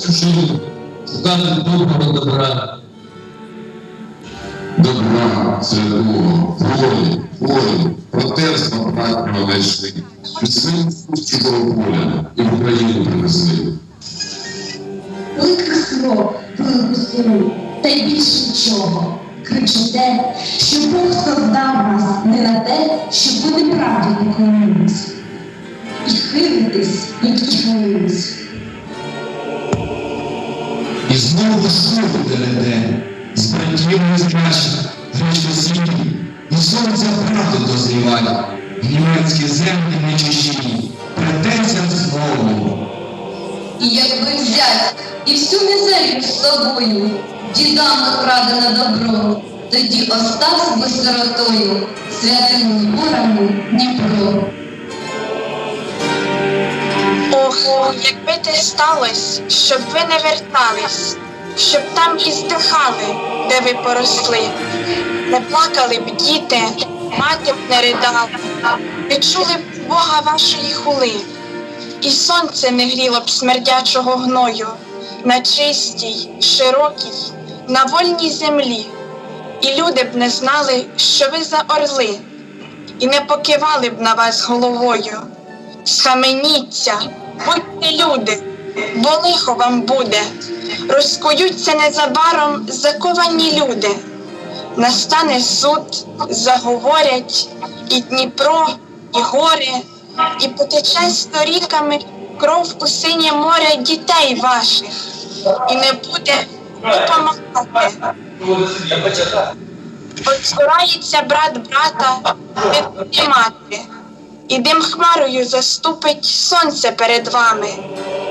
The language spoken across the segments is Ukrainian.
Чужих, шукати доброго добра. Добра, святого, волі, волі, протестом братнього знайшли. Пісень з чужого поля і в Україну привезли. Викресло велику силу, та й більше нічого. Кричите, що Бог создав вас не на те, щоб ви неправді поклонились. І хилитись, як і хилились. І знову слово дерете, з братів незначних, гречко сім'ї, і сонця правди дозріває, німецькі землі не чужі, претензія знову. І якби взять і всю мізерію з собою, дідам украдене добро, тоді остався би сиротою святими зборами Дніпро. Ох, якби те сталось, щоб ви не вертались, щоб там і здихали, де ви поросли. Не плакали б діти, мати б не ридала, не чули б Бога вашої хули, і сонце не гріло б смердячого гною на чистій, широкій, на вольній землі. І люди б не знали, що ви за орли, і не покивали б на вас головою. Схаменіться, будьте люди, бо лихо вам буде. Розкуються незабаром заковані люди. Настане суд, заговорять і Дніпро, і гори, і потече сторіками кров у синє море дітей ваших, і не буде допомагати. От збирається брат брата, не буде мати. І дим хмарою заступить сонце перед вами,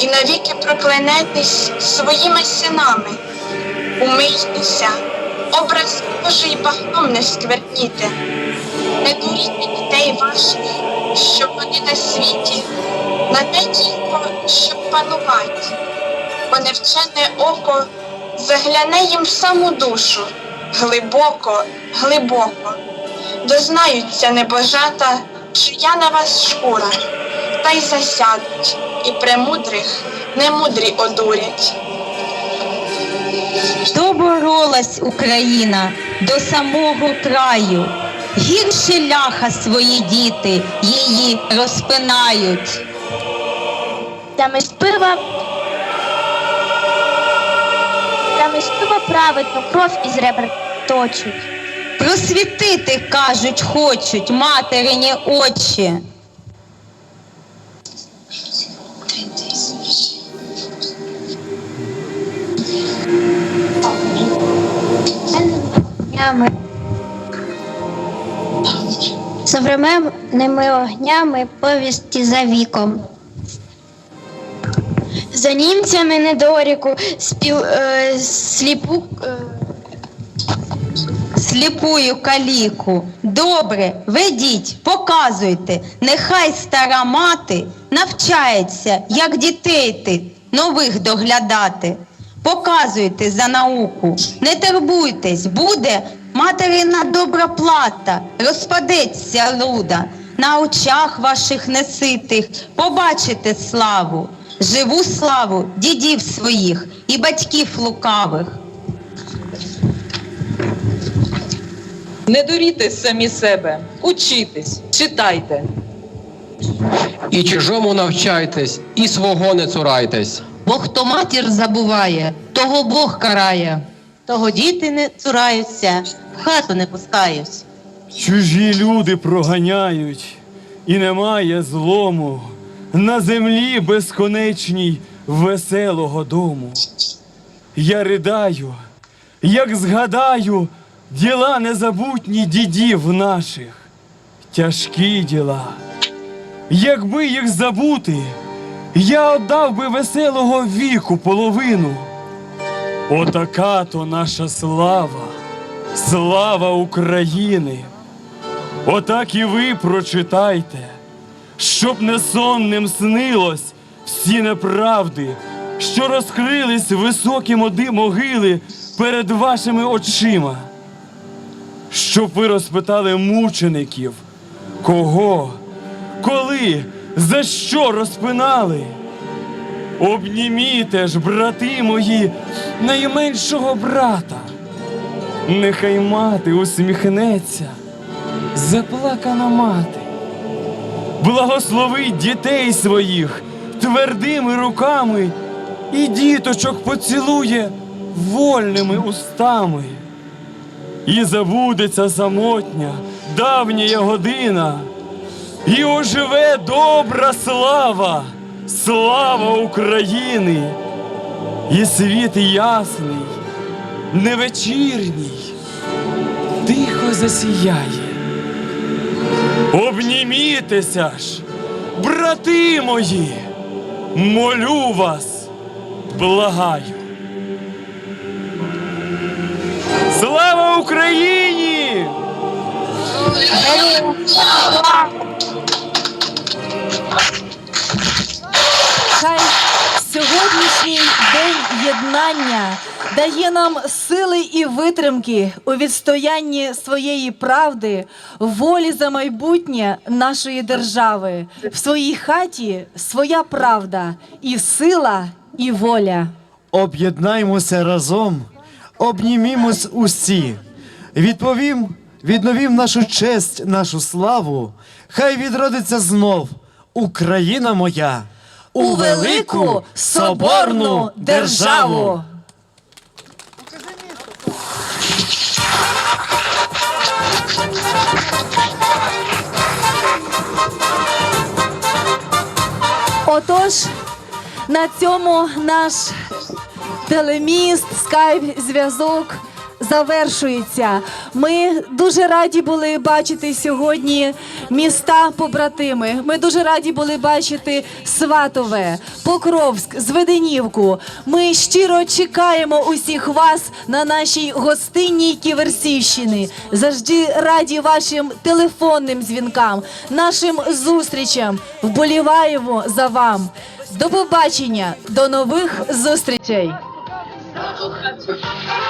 і навіки проклянетесь своїми синами. Умийтеся, образ Божий багном не скверніте, не дуріть дітей ваших, щоб вони на світі, на те тільки, щоб панувати, бо невчене око загляне їм в саму душу, глибоко, глибоко, дознаються небожата, чия на вас шкура, та й засядуть, і премудрих немудрі одурять. Доборолась Україна до самого краю. Гірше ляха свої діти її розпинають. Та ми Замість пива замість пива праведну кров із ребер точуть. Просвітити, кажуть, хочуть материні очі. Современними огнями повісті за віком. За німцями недоріку спіл, е, сліпу е, Сліпую каліку. Добре, ведіть, показуйте. Нехай стара мати навчається, як дітей ти нових доглядати. Показуйте за науку, не турбуйтесь, буде материна добра плата, розпадеться луда. На очах ваших неситих побачите славу, живу славу дідів своїх і батьків лукавих. Не дуріте самі себе, учітесь, читайте. І чужому навчайтесь, і свого не цурайтесь. Бо хто матір забуває, того Бог карає. Того діти не цураються, в хату не пускають. Чужі люди проганяють, і немає злому на землі безконечній веселого дому. Я ридаю, як згадаю діла незабутні дідів наших, тяжкі діла. Якби їх забути, Я отдав би веселого віку половину. Отака то наша слава, слава України. Отак і ви прочитайте, щоб не сонним снилось всі неправди, що розкрились високі моди могили перед вашими очима. Щоб ви розпитали мучеників, кого, коли, за що розпинали. Обніміте ж, брати мої, найменшого брата. Нехай мати усміхнеться, заплакана мати. Благословить дітей своїх твердими руками і діточок поцілує вольними устами. І забудеться самотня давня година, і оживе добра слава, слава України, і світ ясний, невечірній, тихо засіяє. Обнімітеся ж, брати мої, молю вас, благаю. Слава Україні! Хай сьогоднішній день єднання дає нам сили і витримки у відстоянні своєї правди, волі за майбутнє нашої держави. В своїй хаті своя правда, і сила, і воля. Об'єднаймося разом, обнімімось усі. Відповім, відновім нашу честь, нашу славу. Хай відродиться знов Україна моя У велику соборну державу. Отож, на цьому наш телеміст, скайп-зв'язок завершується. Ми дуже раді були бачити сьогодні міста побратими. Ми дуже раді були бачити Сватове, Покровськ, Зведенівку. Ми щиро чекаємо усіх вас на нашій гостинній Ківерсівщині. Завжди раді вашим телефонним дзвінкам, нашим зустрічам. Вболіваємо за вам. До побачення, до нових зустрічей. Thank you.